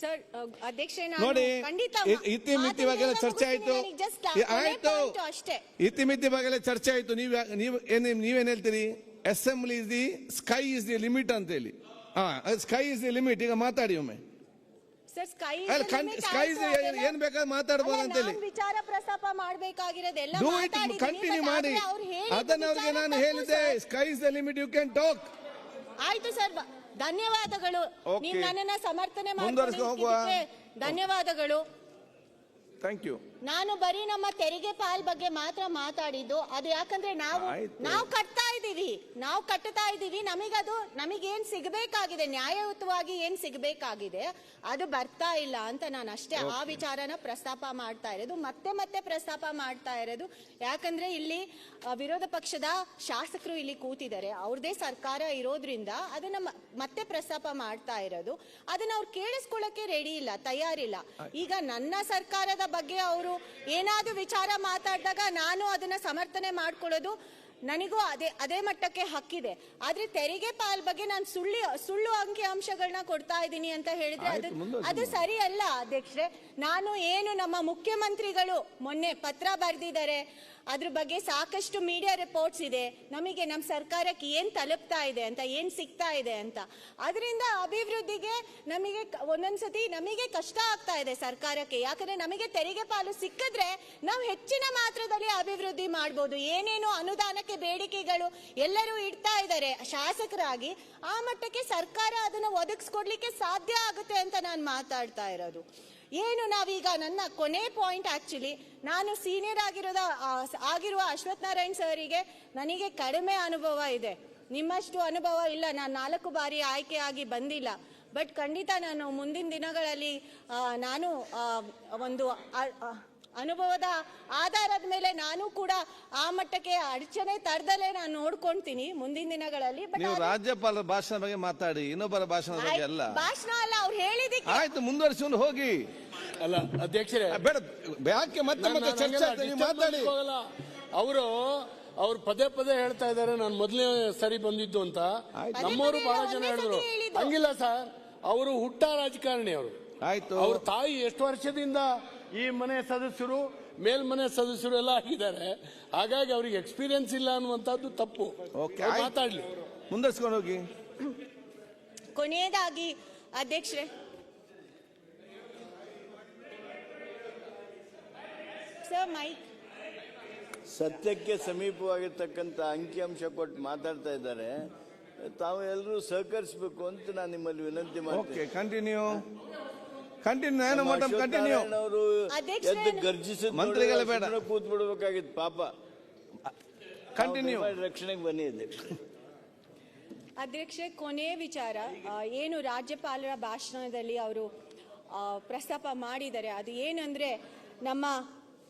Sir ಅಧ್ಯಕ್ಷೆ ನೋಡಿ ಇತಿಮಿತಿ ಬಗ್ಗೆ ಚರ್ಚೆ ಆಯ್ತು. ಆಯ್ತು. ಅಷ್ಟೇ. ಇತಿಮಿತಿ ಬಗ್ಗೆ ಚರ್ಚೆ ಆಯ್ತು. ನೀವು ನೀವು ಏನ್ ನೀವೇನ್ ಹೇಳ್ತೀರಿ? Assembly is the sky is the limit ಅಂತ ಹೇಳಿ. ಹಾ ಸ್ಕೈ ಇಸ್ ದಿ ಲಿಮಿಟ್ ಈಗ ಮಾತಾಡಿ ಒಮ್ಮೆ. ಏನ್- ಬೇಕಾದ್ರೆ ಬೇಕಾದ್ರೂ ಅಂತ ಹೇಳಿ ವಿಚಾರ ಪ್ರಸ್ತಾಪ ಮಾಡ್ಬೇಕಾಗಿರೋದೆಲ್ಲ ಕಂಟಿನ್ಯೂ ಮಾಡಿ. ಅದನ್ನ ಅವ್ರಿಗೆ ನಾನು ಹೇಳಿದೆ sky is the limit you can talk ಆಯ್ತು ಸರ್ ಬ- ಧನ್ಯವಾದಗಳು Okay. ನೀವು ನನ್ನನ್ನ ಸಮರ್ಥನೆ ಮುಂದುವರ್ಸ್ಕೊ ಹೋಗುವ. ಧನ್ಯವಾದಗಳು ಥ್ಯಾಂಕ್ ಯು ನಾನು ಬರೀ ನಮ್ಮ ತೆರಿಗೆ ಪಾಲ್ ಬಗ್ಗೆ ಮಾತ್ರ ಮಾತಾಡಿದ್ದು ಅದು ಯಾಕಂದ್ರೆ ನಾವು ಆಯ್ತು. ನಾವು ಕಟ್ತಾ ಇದೀವಿ ನಾವು ಕಟ್ಟುತ್ತಾ ಇದ್ದೀವಿ. ನಮಗದು ನಮಗೇನ್ ಸಿಗಬೇಕಾಗಿದೆ? ನ್ಯಾಯಯುತವಾಗಿ ಏನ್ ಸಿಗಬೇಕಾಗಿದೆ? ಅದು ಬರ್ತಾ ಇಲ್ಲ ಅಂತ ನಾನು ಅಷ್ಟೇ ಆ ವಿಚಾರನ ಪ್ರಸ್ತಾಪ ಮಾಡ್ತಾ ಇರೋದು. ಮತ್ತೆ ಮತ್ತೆ ಪ್ರಸ್ತಾಪ ಮಾಡ್ತಾ ಇರೋದು. ಯಾಕಂದ್ರೆ ಇಲ್ಲಿ ವಿರೋಧ ಪಕ್ಷದ ಶಾಸಕರು ಇಲ್ಲಿ ಕೂತಿದ್ದಾರೆ. ಅವ್ರದೇ ಸರ್ಕಾರ ಇರೋದ್ರಿಂದ ಅದನ್ನ ಮತ್ತೆ ಪ್ರಸ್ತಾಪ ಮಾಡ್ತಾ ಇರೋದು. ಅದನ್ನ ಅವ್ರು ಕೇಳಿಸ್ಕೊಳ್ಳಕ್ಕೆ ರೆಡಿ ಇಲ್ಲ ತಯಾರಿಲ್ಲ. ಈಗ ನನ್ನ ಸರ್ಕಾರದ ಬಗ್ಗೆ ಅವರು ಏನಾದ್ರೂ ವಿಚಾರ ಮಾತಾಡಿದಾಗ ನಾನು ಅದನ್ನ ಸಮರ್ಥನೆ ಮಾಡ್ಕೊಳ್ಳೋದು. ನನಗೂ ಅದೇ ಅದೇ ಮಟ್ಟಕ್ಕೆ ಹಕ್ಕಿದೆ. ಆದ್ರೆ ತೆರಿಗೆ ಪಾಲ್ ಬಗ್ಗೆ ನಾನು ಸುಳ್ಳು ಸುಳ್ಳು ಅಂಕಿ ಅಂಶಗಳನ್ನ ಕೊಡ್ತಾ ಇದ್ದೀನಿ ಅಂತ ಹೇಳಿದ್ರೆ ಅದು ಅದು ಸರಿ ಅಲ್ಲ ಅಧ್ಯಕ್ಷರೇ. ನಾನು ಏನು ನಮ್ಮ ಮುಖ್ಯಮಂತ್ರಿಗಳು ಮೊನ್ನೆ ಪತ್ರ ಬರೆದಿದ್ದಾರೆ. ಅದ್ರ ಬಗ್ಗೆ ಸಾಕಷ್ಟು ಮೀಡಿಯಾ ರಿಪೋರ್ಟ್ಸ್ ಇದೆ. ನಮಗೆ ನಮ್ಮ ಸರ್ಕಾರಕ್ಕೆ ಏನು ತಲುಪ್ತಾ ಇದೆ ಅಂತ, ಏನು ಸಿಗ್ತಾ ಇದೆ ಅಂತ. ಅದರಿಂದ ಅಭಿವೃದ್ಧಿಗೆ ನಮಗೆ ಒಂದೊಂದ್ಸತಿ ನಮಗೆ ಕಷ್ಟ ಆಗ್ತಾ ಇದೆ ಸರ್ಕಾರಕ್ಕೆ. ಯಾಕಂದ್ರೆ ನಮಗೆ ತೆರಿಗೆ ಪಾಲು ಸಿಕ್ಕಿದ್ರೆ ನಾವು ಹೆಚ್ಚಿನ ಮಾತ್ರದಲ್ಲಿ ಅಭಿವೃದ್ಧಿ ಮಾಡ್ಬೋದು. ಏನೇನು ಅನುದಾನಕ್ಕೆ ಬೇಡಿಕೆಗಳು ಎಲ್ಲರೂ ಇಡ್ತಾ ಇದ್ದಾರೆ ಶಾಸಕರಾಗಿ. ಆ ಮಟ್ಟಕ್ಕೆ ಸರ್ಕಾರ ಅದನ್ನು ಒದಗಿಸ್ಕೊಡ್ಲಿಕ್ಕೆ ಸಾಧ್ಯ ಆಗುತ್ತೆ ಅಂತ ನಾನು ಮಾತಾಡ್ತಾ ಇರೋದು. ಏನು ನಾವೀಗ ನನ್ನ ಕೊನೆ ಪಾಯಿಂಟ್ ಆ್ಯಕ್ಚುಲಿ ನಾನು ಸೀನಿಯರ್ ಆಗಿರೋದ ಆಗಿರುವ ಅಶ್ವಥ್ ನಾರಾಯಣ್ ಸರಿಗೆ ನನಗೆ ಕಡಿಮೆ ಅನುಭವ ಇದೆ. ನಿಮ್ಮಷ್ಟು ಅನುಭವ ಇಲ್ಲ, ನಾನು ನಾಲ್ಕು ಬಾರಿ ಆಯ್ಕೆಯಾಗಿ ಬಂದಿಲ್ಲ. ಬಟ್ ಖಂಡಿತ ನಾನು ಮುಂದಿನ ದಿನಗಳಲ್ಲಿ ನಾನು ಒಂದು ಅನುಭವದ ಆಧಾರದ ಮೇಲೆ ನಾನು ಕೂಡ ಆ ಮಟ್ಟಕ್ಕೆ ಅಡಚಣೆ ತರದಲ್ಲೇ ನಾನು ನೋಡ್ಕೊಂತೀನಿ ಮುಂದಿನ ದಿನಗಳಲ್ಲಿ ಬಟ್ ನೀವು ರಾಜ್ಯಪಾಲರ ಭಾಷಣ ಬಗ್ಗೆ ಮಾತಾಡಿ ಇನ್ನೊಬ್ಬರ ಭಾಷಣ ಬಗ್ಗೆ ಅಲ್ಲ. ಭಾಷಣ ಅಲ್ಲ ಅವ್ರು ಹೇಳಿದಕ್ಕೆ. ಆಯ್ತು ಮುಂದುವರಿಸಿಕೊಂಡು ಹೋಗಿ. ಅಲ್ಲ ಅಧ್ಯಕ್ಷರೇ. ಬೇಡ ಯಾಕೆ ಮತ್ತೆ ಮತ್ತೆ ಚರ್ಚೆ ಆಗ್ತದೆ? ನೀವು ಮಾತಾಡಿ. ಅವರು ಅವ್ರು ಪದೇ ಪದೇ ಹೇಳ್ತಾ ಇದ್ದಾರೆ ನಾನು ಮೊದಲನೇ ಸರಿ ಬಂದಿದ್ದು ಅಂತ. ಆಯ್ತು. ನಮ್ಮವರು ಬಹಳ ಪದೇ ಜನ ಹೇಳಿದ್ರು. ಹೇಳಿದ್ದು. ಹಂಗಿಲ್ಲ ಸರ್. ಅವರು ಹುಟ್ಟ ರಾಜಕಾರಣಿ ಅವರು. ಆಯ್ತು. ಅವ್ರ ತಾಯಿ ಎಷ್ಟು ವರ್ಷದಿಂದ ಈ ಮನೆ ಸದಸ್ಯರು ಮೇಲ್ಮನೆ ಸದಸ್ಯರು ಎಲ್ಲ ಆಗಿದ್ದಾರೆ. ಹಾಗಾಗಿ ಅವ್ರಿಗೆ ಎಕ್ಸ್ಪೀರಿಯನ್ಸ್ ಇಲ್ಲ ಅನ್ನುವಂಥದ್ದು ತಪ್ಪು. ಓಕೆ ಅವ್ರು ಮಾತಾಡ್ಲಿ. ಮುಂದರ್ಸ್ಕೊಂಡು ಹೋಗಿ. ಕೊನೆಯದಾಗಿ ಅಧ್ಯಕ್ಷರೇ. ಸರ್ ಮೈಕ್ ಸತ್ಯಕ್ಕೆ ಸಮೀಪವಾಗಿರ್ತಕ್ಕಂಥ ಅಂಕಿಅಂಶ ಕೊಟ್ಟು ಮಾತಾಡ್ತಾ ಇದ್ದಾರೆ. ತಾವು ಎಲ್ಲರೂ ಸಹಕರಿಸಬೇಕು ಅಂತ ನಾನು ನಿಮ್ಮಲ್ಲಿ ವಿನಂತಿ ಓಕೆ ಮಾಡ್ತೀನಿ ಕಂಟಿನ್ಯೂ ಕಂಟಿನ್ಯೂ ಏನು ಮೇಡಮ್ ಕಂಟಿನ್ಯೂ ಅವರು ಅಧ್ಯಕ್ಷರೇ, ಎದ್ದು ಗರ್ಜಿಸಿದ ಮಂತ್ರಿಗಳೇ ಬೇಡ. ಕೂತ್ ಬಿಡ್ಬೇಕಾಗಿತ್ತು ಪಾಪ. ಕಂಟಿನ್ಯೂ ತಾವು ರಕ್ಷಣೆಗೆ ಬನ್ನಿ ಅಧ್ಯಕ್ಷ ಅಧ್ಯಕ್ಷೆ ಕೊನೆಯ ವಿಚಾರ. ಆ, ಏನು ರಾಜ್ಯಪಾಲರ ಭಾಷಣದಲ್ಲಿ ಅವರು ಆ, ಪ್ರಸ್ತಾಪ ಮಾಡಿದ್ದಾರೆ. ಅದು ಏನಂದ್ರೆ ನಮ್ಮ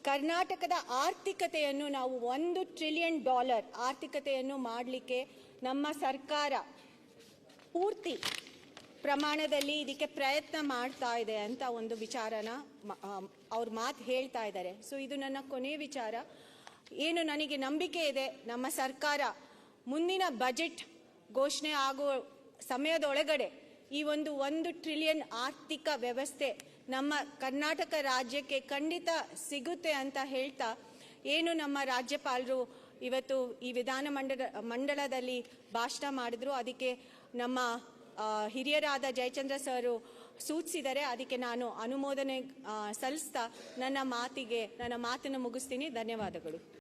ಕರ್ನಾಟಕದ ಆರ್ಥಿಕತೆಯನ್ನು ನಾವು ಒಂದು ಟ್ರಿಲಿಯನ್ ಡಾಲರ್ ಆರ್ಥಿಕತೆಯನ್ನು ಮಾಡಲಿಕ್ಕೆ ನಮ್ಮ ಸರ್ಕಾರ ಪೂರ್ತಿ ಪ್ರಮಾಣದಲ್ಲಿ ಇದಕ್ಕೆ ಪ್ರಯತ್ನ ಮಾಡ್ತಾ ಇದೆ ಅಂತ ಒಂದು ವಿಚಾರನ ಅವ್ರ ಮಾತು ಹೇಳ್ತಾ ಇದ್ದಾರೆ ಸೊ ಇದು ನನ್ನ ಕೊನೆ ವಿಚಾರ. ಏನು ನನಗೆ ನಂಬಿಕೆ ಇದೆ, ನಮ್ಮ ಸರ್ಕಾರ ಮುಂದಿನ ಬಜೆಟ್ ಘೋಷಣೆ ಆಗೋ ಸಮಯದೊಳಗಡೆ ಈ ಒಂದು ಒಂದು ಟ್ರಿಲಿಯನ್ ಆರ್ಥಿಕ ವ್ಯವಸ್ಥೆ ನಮ್ಮ ಕರ್ನಾಟಕ ರಾಜ್ಯಕ್ಕೆ ಖಂಡಿತ ಸಿಗುತ್ತೆ ಅಂತ ಹೇಳ್ತಾ, ಏನು ನಮ್ಮ ರಾಜ್ಯಪಾಲರು ಇವತ್ತು ಈ ವಿಧಾನ ಮಂಡಲ ಮಂಡಳದಲ್ಲಿ ಭಾಷಣ ಮಾಡಿದ್ರು, ಅದಕ್ಕೆ ನಮ್ಮ ಹಿರಿಯರಾದ ಜಯಚಂದ್ರ ಸರ್ ಸೂಚಿಸಿದರೆ ಅದಕ್ಕೆ ನಾನು ಅನುಮೋದನೆ ಸಲ್ಲಿಸ್ತಾ ನನ್ನ ಮಾತಿಗೆ ನನ್ನ ಮಾತನ್ನು ಮುಗಿಸ್ತೀನಿ. ಧನ್ಯವಾದಗಳು.